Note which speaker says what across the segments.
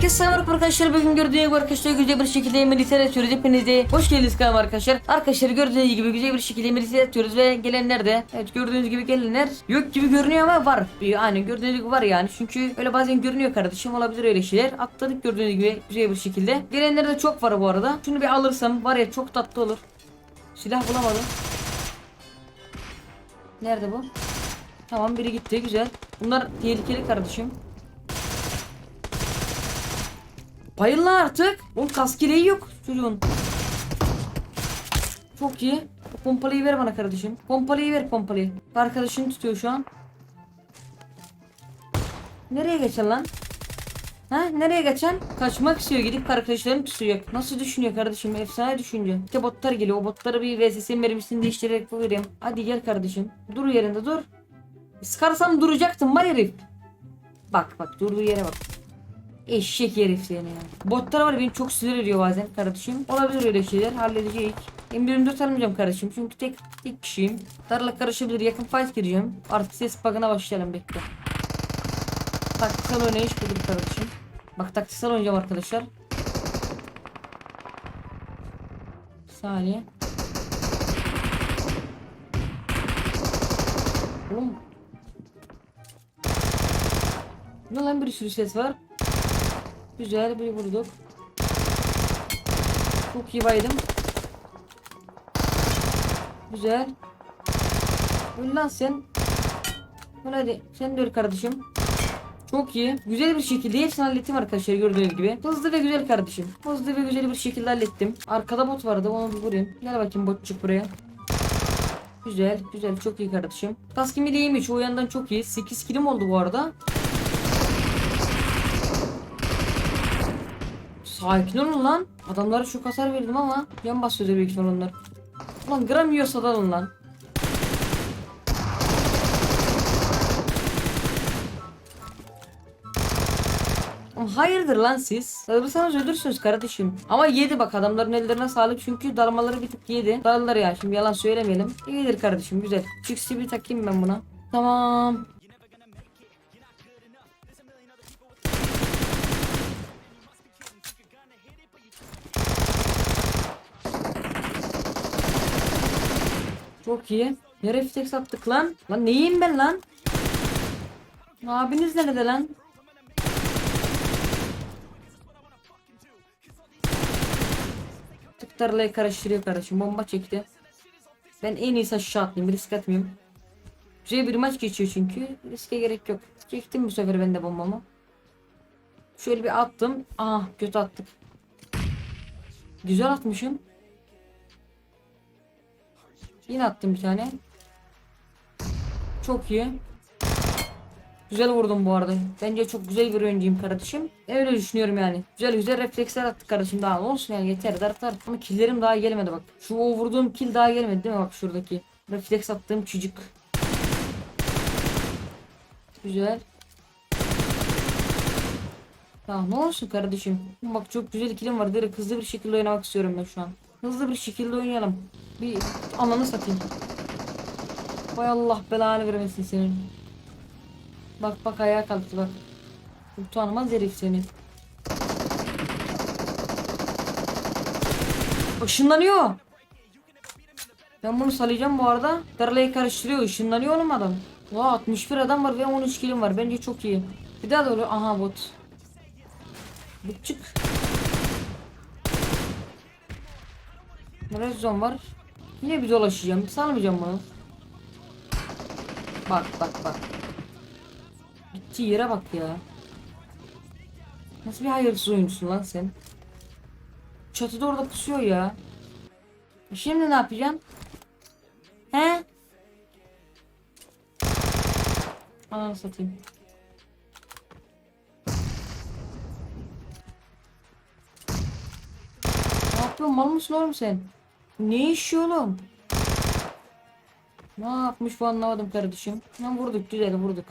Speaker 1: Herkese selam arkadaşlar. Bugün gördüğünüz gibi arkadaşlar güzel bir şekilde militer atıyoruz. Hepiniz de hoş geldiniz kanalıma arkadaşlar. Arkadaşlar gördüğünüz gibi güzel bir şekilde militer atıyoruz ve gelenler de evet gördüğünüz gibi gelenler yok gibi görünüyor ama var. Yani gördüğünüz gibi var yani. Çünkü öyle bazen görünüyor kardeşim olabilir öyle şeyler. Atladık gördüğünüz gibi güzel bir şekilde. Gelenler de çok var bu arada. Şunu bir alırsam var ya çok tatlı olur. Silah bulamadım. Nerede bu? Tamam biri gitti güzel. Bunlar tehlikeli kardeşim. Bayıl lan artık. Oğlum kaskireyi yok çocuğun. Çok iyi. Pompalıyı ver bana kardeşim. Pompalıyı ver pompalıyı. Arkadaşını tutuyor şu an. Nereye geçen lan? Ha nereye geçen? Kaçmak istiyor gidip arkadaşlarını tutacak. Nasıl düşünüyor kardeşim? Efsane düşünce. İşte botlar geliyor. O botları bir VSS mermisini değiştirerek vereyim. Hadi gel kardeşim. Dur yerinde dur. Sıkarsam duracaktım var herif. Bak bak durduğu yere bak. Eşek herif ya. Botlar var beni çok sinir ediyor bazen kardeşim. Olabilir öyle şeyler halledeceğiz. M24 almayacağım kardeşim çünkü tek tek kişiyim. Darla karışabilir yakın fight gireceğim. Artık ses bug'ına başlayalım bekle. Taktiksel oynayış budur kardeşim. Bak taktiksel oynayacağım arkadaşlar. Bir saniye. Oğlum. Ne lan bir sürü ses var. Güzel bir vurduk. Çok iyi baydım. Güzel. Öl sen. Öl hadi. Sen de kardeşim. Çok iyi. Güzel bir şekilde hepsini hallettim arkadaşlar gördüğünüz gibi. Hızlı ve güzel kardeşim. Hızlı ve güzel bir şekilde hallettim. Arkada bot vardı onu bir vurayım. Gel bakayım botçuk buraya. Güzel güzel çok iyi kardeşim. Taskimi de o yandan çok iyi. 8 kilim oldu bu arada. Sakin olun lan. Adamlara çok hasar verdim ama yan basıyordu büyük ihtimal onlar. Ulan gram yiyorsa dalın lan. Hayırdır lan siz? Saldırırsanız ölürsünüz kardeşim. Ama yedi bak adamların ellerine sağlık çünkü dalmaları bir tık yedi. Daldılar ya şimdi yalan söylemeyelim. İyidir kardeşim güzel. Çıksı bir takayım ben buna. Tamam. Çok iyi. Ne refleks attık lan? Lan neyim ben lan? Abiniz nerede lan? Tık tarlayı karıştırıyor kardeşim. Bomba çekti. Ben en iyisi aşağı atlayayım. Risk atmayayım. Güzel bir maç geçiyor çünkü. Riske gerek yok. Çektim bu sefer ben de bombamı. Şöyle bir attım. Ah kötü attık. Güzel atmışım. Yine attım bir tane. Çok iyi. Güzel vurdum bu arada. Bence çok güzel bir oyuncuyum kardeşim. Öyle düşünüyorum yani. Güzel güzel refleksler attık kardeşim daha olsun yani yeter dert. Ama killerim daha gelmedi bak. Şu o vurduğum kill daha gelmedi değil mi bak şuradaki. Refleks attığım çocuk. Güzel. Tamam ne olsun kardeşim. Bak çok güzel killim var. Direkt hızlı bir şekilde oynamak istiyorum ben şu an. Hızlı bir şekilde oynayalım. Bir ananı satayım. Vay Allah belanı vermesin senin. Bak bak ayağa kalktı bak. Utanmaz herif seni. Işınlanıyor. Ben bunu salayacağım bu arada. Darlayı karıştırıyor. Işınlanıyor oğlum adam. Vaa 61 adam var ve 13 kilim var. Bence çok iyi. Bir daha da öyle. Aha bot. Bıçık. Red zone var. Yine bir dolaşacağım. Salmayacağım bunu. Bak bak bak. Gittiği yere bak ya. Nasıl bir hayırsız oyuncusun lan sen? Çatıda orada pusuyor ya. E Şimdi ne yapacaksın? He? Ananı satayım. Ne yapıyorsun mal mısın oğlum sen? Ne iş oğlum? Ne yapmış bu anlamadım kardeşim. Ben vurduk güzel vurduk.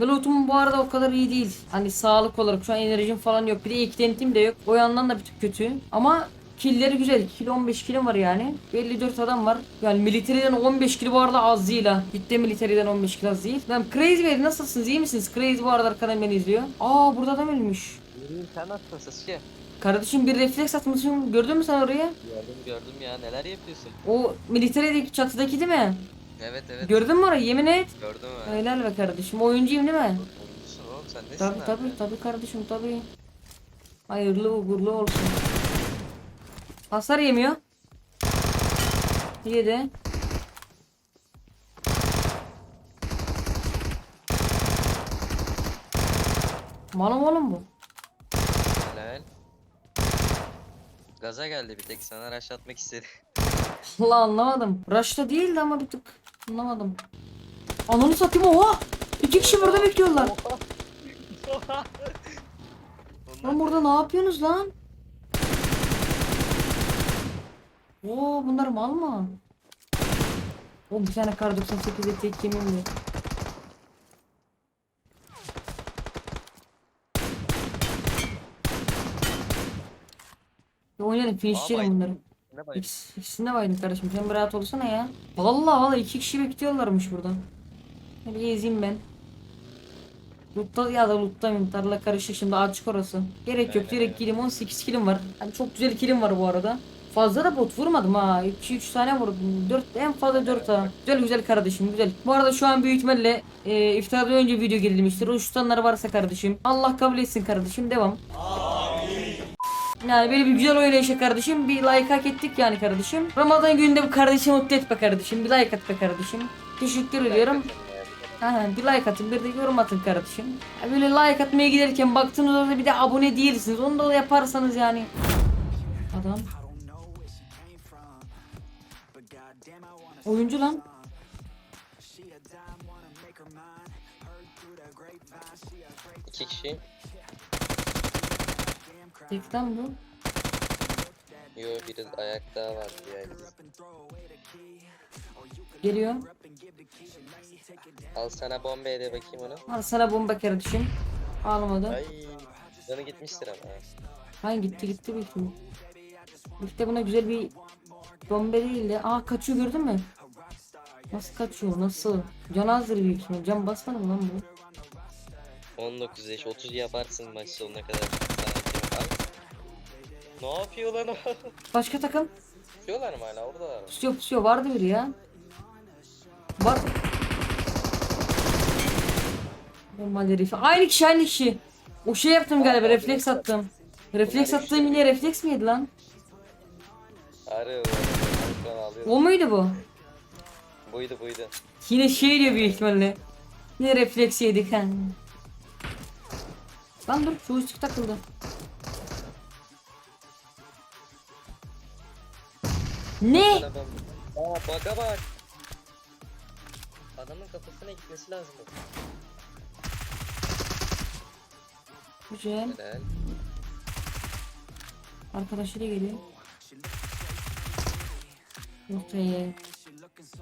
Speaker 1: Ve lootum bu arada o kadar iyi değil. Hani sağlık olarak şu an enerjim falan yok. Bir de eklentim de yok. O yandan da bir tık kötü. Ama killleri güzel. Kill 15 killim var yani. 54 adam var. Yani militeriden 15 kill bu arada az değil ha. Gitti militeriden 15 kill az değil. Ben Crazy Bey nasılsınız iyi misiniz? Crazy bu arada arkadan beni izliyor. Aa burada adam ölmüş.
Speaker 2: İyiyim sen nasılsın?
Speaker 1: Kardeşim bir refleks atmışsın. Gördün mü sen orayı?
Speaker 2: Gördüm gördüm ya neler yapıyorsun?
Speaker 1: O militerideki çatıdaki değil mi?
Speaker 2: Evet evet
Speaker 1: Gördün mü orayı? Yemin et.
Speaker 2: gördüm ha.
Speaker 1: Helal be kardeşim. Oyuncuyum değil mi?
Speaker 2: Oyuncusun oğlum sen nesin
Speaker 1: Tabi
Speaker 2: abi?
Speaker 1: tabi tabi kardeşim tabi. Hayırlı uğurlu olsun. Hasar yemiyor. Yedi. Malım oğlum bu.
Speaker 2: Helal. Gaza geldi bir tek sana rush atmak istedi.
Speaker 1: Allah anlamadım. Rush'ta değildi ama bir tık. Anlamadım. Ananı satayım oha. İki kişi burada bekliyorlar. Lan burada ne yapıyorsunuz lan? Oo bunlar mal mı? Oğlum bir tane kar 98'e tek yemeyeyim de. Oynayalım finishleyelim bunları.
Speaker 2: Ne bay?
Speaker 1: İkisi, ikisinde baydım kardeşim. Sen bir rahat olsana ya. Vallahi vallahi iki kişi bekliyorlarmış burada. Hadi gezeyim ben. Lutta ya da lootlamayayım. Tarla karışık şimdi açık orası. Gerek yok
Speaker 2: Aynen
Speaker 1: direkt kilim 18 kilim var. Hani çok güzel kilim var bu arada. Fazla da bot vurmadım ha. 2-3 tane vurdum. 4 en fazla 4 ha. Güzel güzel kardeşim güzel. Bu arada şu an büyük ihtimalle e, iftardan önce video gerilmiştir. O tutanlar varsa kardeşim. Allah kabul etsin kardeşim. Devam. Yani böyle bir güzel oynayışa kardeşim bir like hak ettik yani kardeşim. Ramazan gününde bu kardeşimi mutlu et be kardeşim. Bir like at be kardeşim. Teşekkür ediyorum. Aha, bir like atın bir de yorum atın kardeşim. Ya böyle like atmaya giderken baktığınızda da bir de abone değilsiniz. Onu da yaparsanız yani. Adam. Oyuncu lan.
Speaker 2: İki kişi.
Speaker 1: Lan bu.
Speaker 2: Yo biri ayakta var yani.
Speaker 1: Geliyor.
Speaker 2: Al sana bomba de bakayım onu.
Speaker 1: Al sana bomba kardeşim. Almadı.
Speaker 2: Ay canı gitmiştir ama. ha.
Speaker 1: Hayır gitti gitti büyük ihtimal. İşte buna güzel bir bombe değil de. Aa kaçıyor gördün mü? Nasıl kaçıyor nasıl? Can azdır büyük ihtimal. Can basmadı mı lan bu?
Speaker 2: 19 yaş 30 yaparsın maç sonuna kadar. Ne yapıyor lan o?
Speaker 1: Başka takım?
Speaker 2: Tutuyorlar mı hala oradalar mı?
Speaker 1: Pusuyor pusuyor vardı biri ya. Var. Normal herif. Aynı kişi aynı kişi. O şey yaptım galiba refleks attım. Refleks attığım yine refleks miydi lan?
Speaker 2: Arı o.
Speaker 1: Muydu bu?
Speaker 2: Buydu buydu.
Speaker 1: Yine şey diyor büyük ihtimalle. Ne refleks yedik ha. Lan dur joystick takıldı. Ne?
Speaker 2: Aa baka bak. Adamın kafasına gitmesi lazım.
Speaker 1: Güzel.
Speaker 2: Helal.
Speaker 1: Arkadaşıyla geliyor. Ortaya.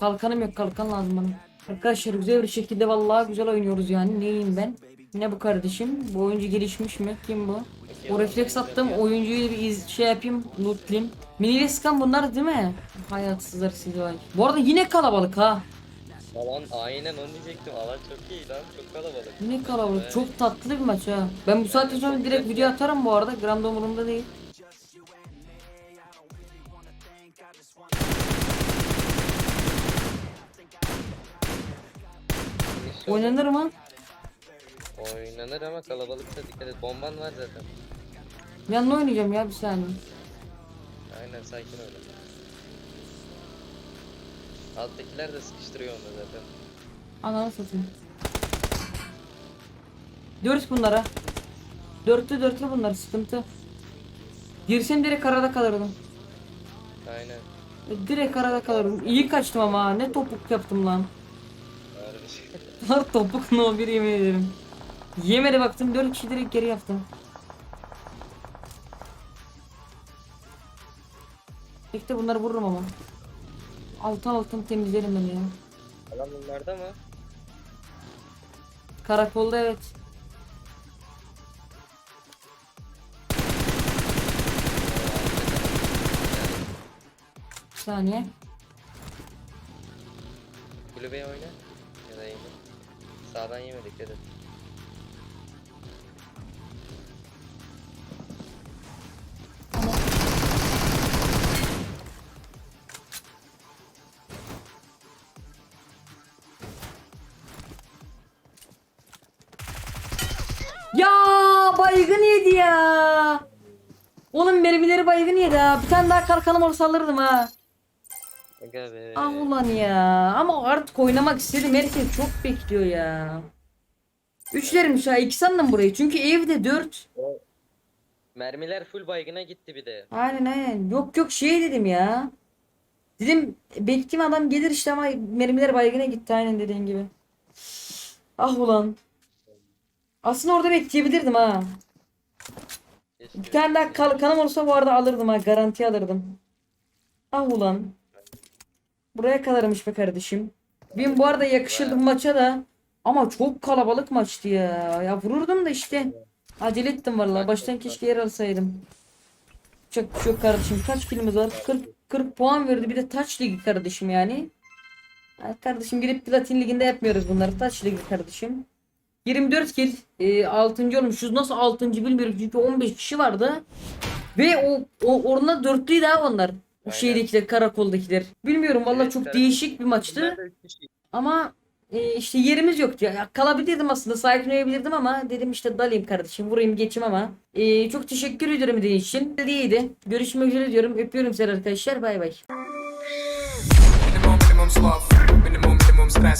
Speaker 1: Kalkanım yok kalkan lazım bana. Arkadaşlar güzel bir şekilde vallahi güzel oynuyoruz yani. Neyim ben? Ne bu kardeşim? Bu oyuncu gelişmiş mi? Kim bu? O refleks attım oyuncuyu bir iz, şey yapayım lootlayayım. Mini sıkan bunlar değil mi? Hayatsızlar vay. Bu arada yine kalabalık ha.
Speaker 2: Alan aynen onu diyecektim. Alan çok iyi lan. Çok kalabalık.
Speaker 1: Yine kalabalık. Çok tatlı bir maç ha. Ben bu saatten sonra direkt video atarım bu arada. Gram da umurumda değil. Oynanır mı?
Speaker 2: Oynanır ama kalabalıkta dikkat et. Bomban var zaten.
Speaker 1: Yanına oynayacağım ya bir saniye.
Speaker 2: Aynen sakin ol. Alttakiler de sıkıştırıyor onu zaten.
Speaker 1: Ananı satayım. Dört bunlara. Dörtlü dörtlü bunlar sıkıntı. Girsem direkt karada kalırdım.
Speaker 2: Aynen.
Speaker 1: E, Direkt karada kalırdım. İyi kaçtım ama ne topuk yaptım lan.
Speaker 2: Harbi.
Speaker 1: Topuk no bir yemin ederim. Yemedi baktım dört kişi direkt geri yaptım. İşte bunları vururum ama. Altın altın temizlerim ben ya.
Speaker 2: Adam bunlarda mı?
Speaker 1: Karakolda evet. Bir saniye.
Speaker 2: Kulübeye oyna. Ya da yeme. Sağdan yeme dikkat
Speaker 1: baygın yedi ya. Oğlum mermileri baygın yedi ha. Bir tane daha kalkanım olsa alırdım ha.
Speaker 2: Aga be.
Speaker 1: Ah ulan ya. Ama artık oynamak istedim. Herkes çok bekliyor ya. Üçlermiş ha. İki sandım burayı. Çünkü evde dört.
Speaker 2: Mermiler full baygına gitti bir de.
Speaker 1: Aynen aynen. Yok yok şey dedim ya. Dedim bekleyeyim adam gelir işte ama mermiler baygına gitti aynen dediğin gibi. Ah ulan. Aslında orada bekleyebilirdim ha.
Speaker 2: Keşke.
Speaker 1: Bir tane daha kalkanım olsa bu arada alırdım ha. Garanti alırdım. Ah ulan. Buraya kadarmış be kardeşim. Bin bu arada yakışırdı bu maça da. Ama çok kalabalık maçtı ya. Ya vururdum da işte. Acele ettim vallahi. Baştan keşke yer alsaydım. Çok bir şey yok kardeşim. Kaç kilimiz var? 40 40 puan verdi. Bir de taç ligi kardeşim yani. Ha, kardeşim girip platin liginde yapmıyoruz bunları. Taç ligi kardeşim. 24 kill. E, 6. olmuşuz. Nasıl 6. bilmiyorum. Çünkü 15 kişi vardı. Ve o, o orada dörtlüydü ha onlar. O
Speaker 2: Aynen.
Speaker 1: şeydekiler, karakoldakiler. Bilmiyorum vallahi
Speaker 2: Evet,
Speaker 1: çok
Speaker 2: karakol.
Speaker 1: değişik bir maçtı. Ama e, işte yerimiz yoktu ya. Kalabilirdim aslında sahiplenebilirdim ama dedim işte dalayım kardeşim vurayım geçeyim ama. E, çok teşekkür ediyorum dediğin için. İyiydi. Görüşmek üzere diyorum. Öpüyorum sizi arkadaşlar. Bay bay.
Speaker 3: Minimum, minimum. Minimum.